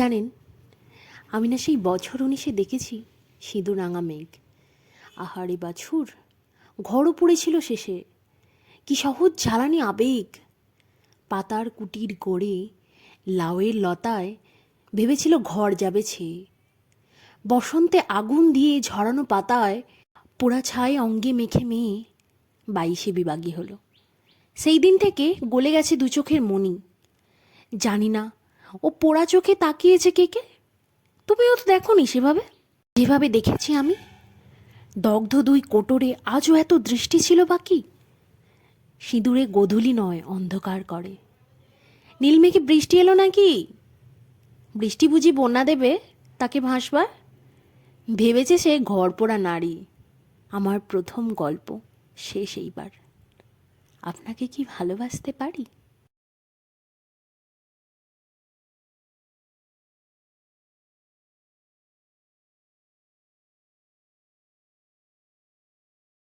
জানেন, আমি না সেই বছর উনিশে দেখেছি, সিঁদুর রাঙা মেঘ। আহারে বাছুর, ঘরও পড়েছিল শেষে। কি সহজ জ্বালানি আবেগ। পাতার কুটির গড়ে, লাউয়ের লতায় ভেবেছিল ঘর যাবে ছেয়ে বসন্তে আগুন দিয়ে ঝরানো পাতায় পোড়া ছাই অঙ্গে মেখে মেয়ে বাইশে বিবাগী হলো। সেই দিন থেকে গলে গেছে দু চোখের মনি জানি না ও পোড়া চোখে তাকিয়েছে কে কে? তুমিও তো দেখোনি সেভাবে? যেভাবে দেখেছি আমি। দগ্ধ দুই কোটরে আজও এত দৃষ্টি ছিল বাকি সিঁদুরে গোধূলি নয়, অন্ধকার করে। নীলমেঘে বৃষ্টি এলো নাকি? বৃষ্টি বুঝি বন্যা দেবে তাকে ভাসবার? ভেবেছে সে ঘর পোড়া নারী। আমার প্রথম গল্প, শেষ এইবার। আপনাকে কি ভালোবাসতে পারি?